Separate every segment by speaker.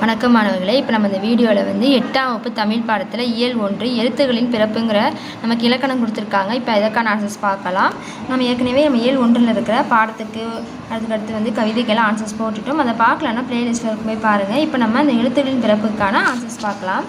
Speaker 1: வணக்கம் மாணவர்களே இப்போ நம்ம இந்த வீடியோவில் வந்து எட்டாம் வகுப்பு தமிழ் பாடத்தில் இயல் ஒன்று எழுத்துகளின் பிறப்புங்கிற நமக்கு இலக்கணம் கொடுத்துருக்காங்க. இப்போ இதற்கான ஆன்சர்ஸ் பார்க்கலாம். நம்ம ஏற்கனவே நம்ம இயல் ஒன்றில் இருக்கிற பாடத்துக்கு அதுக்கடுத்து வந்து கவிதைக்கெல்லாம் ஆன்சர்ஸ் போட்டுட்டோம். அதை பார்க்கலன்னா பிளேலிஸ்ட்டில் போய் பாருங்கள் இப்போ நம்ம அந்த எழுத்துகளின் பிறப்புக்கான ஆன்சர்ஸ் பார்க்கலாம்.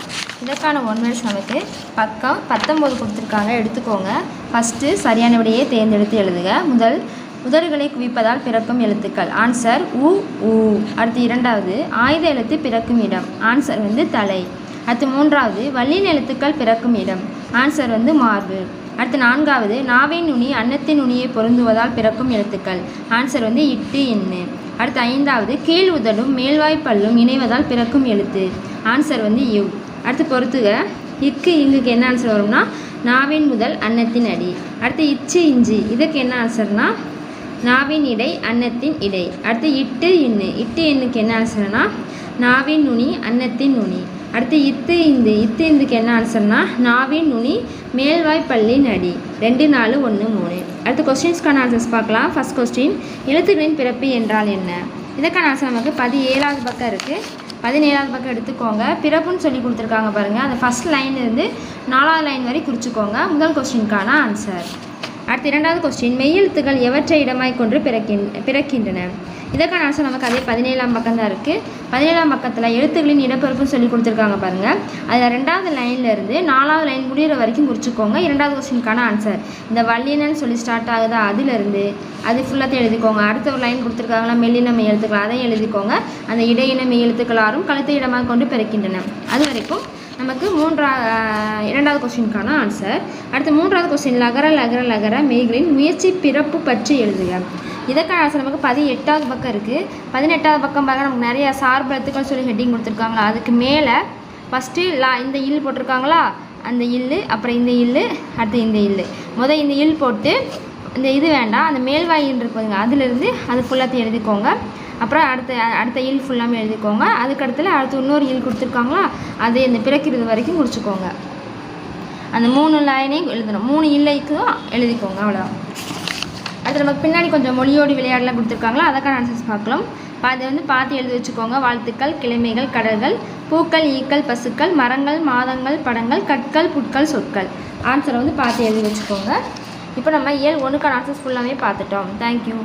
Speaker 1: இதற்கான ஒன்வேர்ஸ் நமக்கு பக்கம் பத்தொம்போது கொடுத்துருக்காங்க. எடுத்துக்கோங்க. ஃபஸ்ட்டு சரியான விடையே தேர்ந்தெடுத்து எழுதுக. முதல் உதடுகளை குவிப்பதால் பிறக்கும் எழுத்துக்கள். ஆன்சர் உ ஊ அடுத்து இரண்டாவது ஆயுத எழுத்து பிறக்கும் இடம். ஆன்சர் வந்து தலை. அடுத்து மூன்றாவது வள்ளின் எழுத்துக்கள் பிறக்கும் இடம். ஆன்சர் வந்து மார்பு. அடுத்து நான்காவது நாவின் நுனி அன்னத்தின் நுனியை பொருந்துவதால் பிறக்கும் எழுத்துக்கள். ஆன்சர் வந்து இட்டு எண்ணு அடுத்து ஐந்தாவது கீழ் உதடும் மேல்வாய் பல்லும் இணைவதால் பிறக்கும் எழுத்து. ஆன்சர் வந்து யு. அடுத்து பொறுத்துக. இக்கு இங்குக்கு என்ன ஆன்சர் வரும்னா நாவின் முதல் அன்னத்தின் அடி. அடுத்து இச்சு இஞ்சி. இதுக்கு என்ன ஆன்சர்னா நாவின் இடை அன்னத்தின் இடை. அடுத்து இட்டு இன்னு. இட்டு எண்ணுக்கு என்ன ஆன்சர்னா நாவின் நுனி அன்னத்தின் நுனி. அடுத்து இத்து இந்து. இத்து இந்துக்கு என்ன ஆன்சர்னா நாவின் நுனி மேல்வாய் பல்லின் அடி ரெண்டு நாலு ஒன்று மூணு. அடுத்து கொஸ்டின்ஸ்க்கான ஆன்சர்ஸ் பார்க்கலாம். ஃபர்ஸ்ட் கொஸ்டின் எழுத்துக்களின் பிறப்பு என்றால் என்ன? இதற்கான ஆன்சர் நமக்கு பதினேழாவது பக்கம் இருக்குது பதினேழாவது பக்கம் எடுத்துக்கோங்க. பிறப்புன்னு சொல்லி கொடுத்துருக்காங்க பாருங்கள் அந்த ஃபஸ்ட் லைன்லேருந்து நாலாவது லைன் வரை குறிச்சிக்கோங்க. முதல் கொஸ்டினுக்கான ஆன்சர் அடுத்து இரண்டாவது கொஸ்டின் மெய்யெழுத்துக்கள் எவற்றை இடமாய் கொண்டு பிறக்கின் பிறக்கின்றன? இதற்கான ஆன்சர் நமக்கு அதே பதினேழாம் பக்கம் தான் இருக்குது பதினேழாம் பக்கத்தில் எழுத்துக்களின் இடப்பெருப்புன்னு சொல்லி கொடுத்துருக்காங்க பாருங்கள் அதில் ரெண்டாவது லைன்லேருந்து நாலாவது லைன் முடிகிற வரைக்கும் குறிச்சிக்கோங்க இரண்டாவது கொஸ்டினுக்கான ஆன்சர் இந்த வல்லினன்னு சொல்லி ஸ்டார்ட் ஆகுதா அதிலிருந்து அது ஃபுல்லாத்தையும் எழுதிக்கோங்க. அடுத்த ஒரு லைன் கொடுத்துருக்காங்களா? மெல்லின மெய் எழுத்துக்கள். அதையும் எழுதிக்கோங்க. அந்த இடையின மெய் எழுத்துக்களாரும் கழுத்த இடமாக கொண்டு பிறக்கின்றன. அது வரைக்கும் நமக்கு மூன்றா இரண்டாவது கொஸ்டினுக்கான ஆன்சர் அடுத்து மூன்றாவது கொஸ்டின் லகர லகர லகர மெய்களின் முயற்சி பிறப்பு பற்றி எழுதுக. இதற்கான ஆன்சர் நமக்கு பதினெட்டாவது பக்கம் இருக்குது பதினெட்டாவது பக்கம் பார்க்க நமக்கு நிறைய சார்பு எழுத்துக்கள் சொல்லி ஹெட்டிங் கொடுத்துருக்காங்களா? அதுக்கு மேலே ஃபஸ்ட்டு லா இந்த இல் போட்டிருக்காங்களா? அந்த இல்லு அப்புறம் இந்த இல்லு அடுத்து இந்த இல்லு முதல் இந்த இல் போட்டு இந்த இது வேண்டாம் அந்த மேல்வாயில் இருக்குதுங்க அதுலேருந்து அது ஃபுல்லாத்தையும் எழுதிக்கோங்க. அப்புறம் அடுத்த அடுத்த இல் ஃபுல்லாமே எழுதிக்கோங்க. அதுக்கடுத்துல அடுத்து இன்னொரு இல் கொடுத்துருக்காங்களா அது இந்த பிறக்கிறது வரைக்கும் முடிச்சுக்கோங்க. அந்த மூணு லைனையும் எழுதணும். மூணு இல்லைக்கும் எழுதிக்கோங்க அவ்வளோதான் அடுத்து நமக்கு பின்னாடி கொஞ்சம் மொழியோடி விளையாடலாம் கொடுத்துருக்காங்களா அதற்கான ஆன்சர்ஸ் பார்க்கலாம். அதை வந்து பார்த்து எழுதி வச்சுக்கோங்க. வாழ்த்துக்கள் கிழமைகள் கடல்கள் பூக்கள் ஈக்கள் பசுக்கள் மரங்கள் மாதங்கள் படங்கள் கற்கள் புட்கள் சொற்கள். ஆன்சரை வந்து பார்த்து எழுதி வச்சுக்கோங்க. இப்போ நம்ம இயல் ஒன்றுக்கான ஆன்சர்ஸ் ஃபுல்லாமே பார்த்துட்டோம். தேங்க்யூ